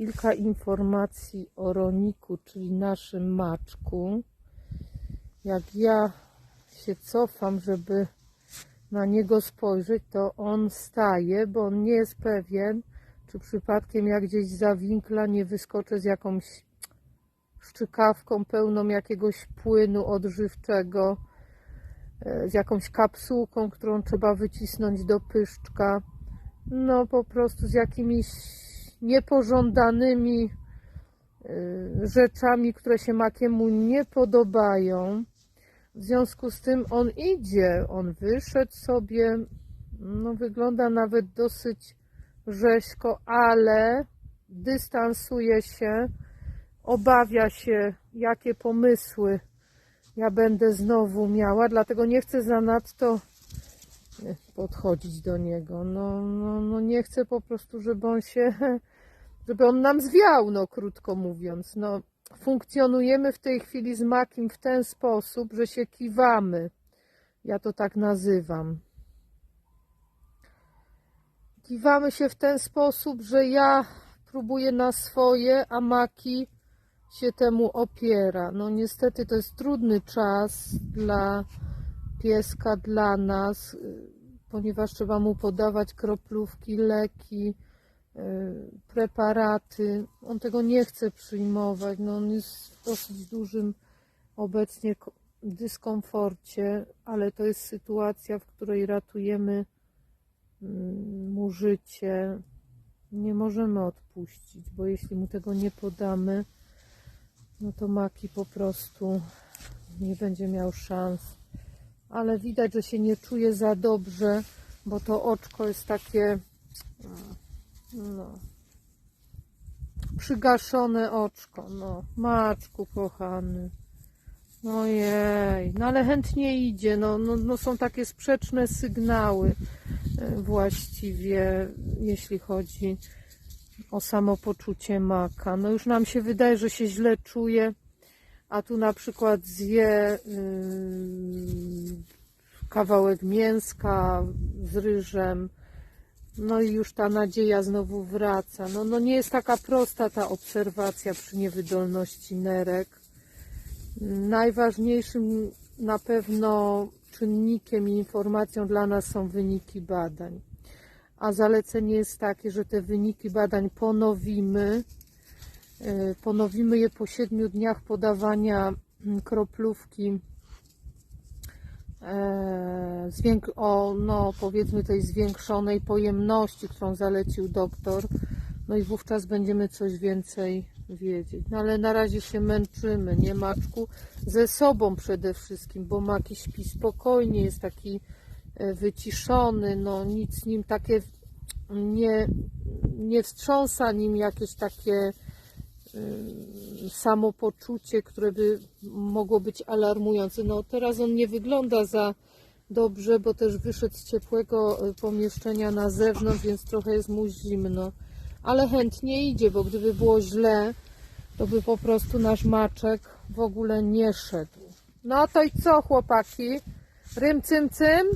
kilka informacji o Roniku, czyli naszym maczku. Jak ja się cofam, żeby na niego spojrzeć, to on staje, bo on nie jest pewien, czy przypadkiem jak gdzieś za winkla nie wyskoczę z jakąś szczykawką pełną jakiegoś płynu odżywczego, e, z jakąś kapsułką, którą trzeba wycisnąć do pyszczka. No po prostu z jakimiś niepożądanymi y, rzeczami, które się Makiemu nie podobają. W związku z tym on idzie, on wyszedł sobie, no wygląda nawet dosyć rzeźko, ale dystansuje się, obawia się, jakie pomysły ja będę znowu miała, dlatego nie chcę zanadto podchodzić do niego. No, no, no nie chcę po prostu, żeby on się, żeby on nam zwiał, no krótko mówiąc. No, funkcjonujemy w tej chwili z Makim w ten sposób, że się kiwamy. Ja to tak nazywam. Kiwamy się w ten sposób, że ja próbuję na swoje, a Maki się temu opiera. No niestety to jest trudny czas dla pieska, dla nas, y, ponieważ trzeba mu podawać kroplówki, leki, preparaty. On tego nie chce przyjmować. No on jest w dosyć dużym obecnie ko- dyskomforcie, ale to jest sytuacja, w której ratujemy mm, mu życie. Nie możemy odpuścić, bo jeśli mu tego nie podamy, no to Maki po prostu nie będzie miał szans. Ale widać, że się nie czuje za dobrze, bo to oczko jest takie no, przygaszone oczko. No, Maczku kochany. Ojej, no ale chętnie idzie. No, no, no są takie sprzeczne sygnały e, właściwie, jeśli chodzi o samopoczucie maka. No już nam się wydaje, że się źle czuje, a tu na przykład zje ym, kawałek mięska z ryżem, no i już ta nadzieja znowu wraca. No, no nie jest taka prosta ta obserwacja przy niewydolności nerek. Najważniejszym na pewno czynnikiem i informacją dla nas są wyniki badań a zalecenie jest takie, że te wyniki badań ponowimy. E, Ponowimy je po siedmiu dniach podawania mm, kroplówki o no, powiedzmy tej zwiększonej pojemności, którą zalecił doktor. No i wówczas będziemy coś więcej wiedzieć. No ale na razie się męczymy, nie Maczku? Ze sobą przede wszystkim, bo Maki śpi spokojnie, jest taki e, wyciszony, no nic nim takie nie, nie wstrząsa nim jakieś takie samopoczucie, które by mogło być alarmujące. No teraz on nie wygląda za dobrze, bo też wyszedł z ciepłego y, pomieszczenia na zewnątrz, więc trochę jest mu zimno. Ale chętnie idzie, bo gdyby było źle, to by po prostu nasz maczek w ogóle nie szedł. No to i co chłopaki? Rym cym cym?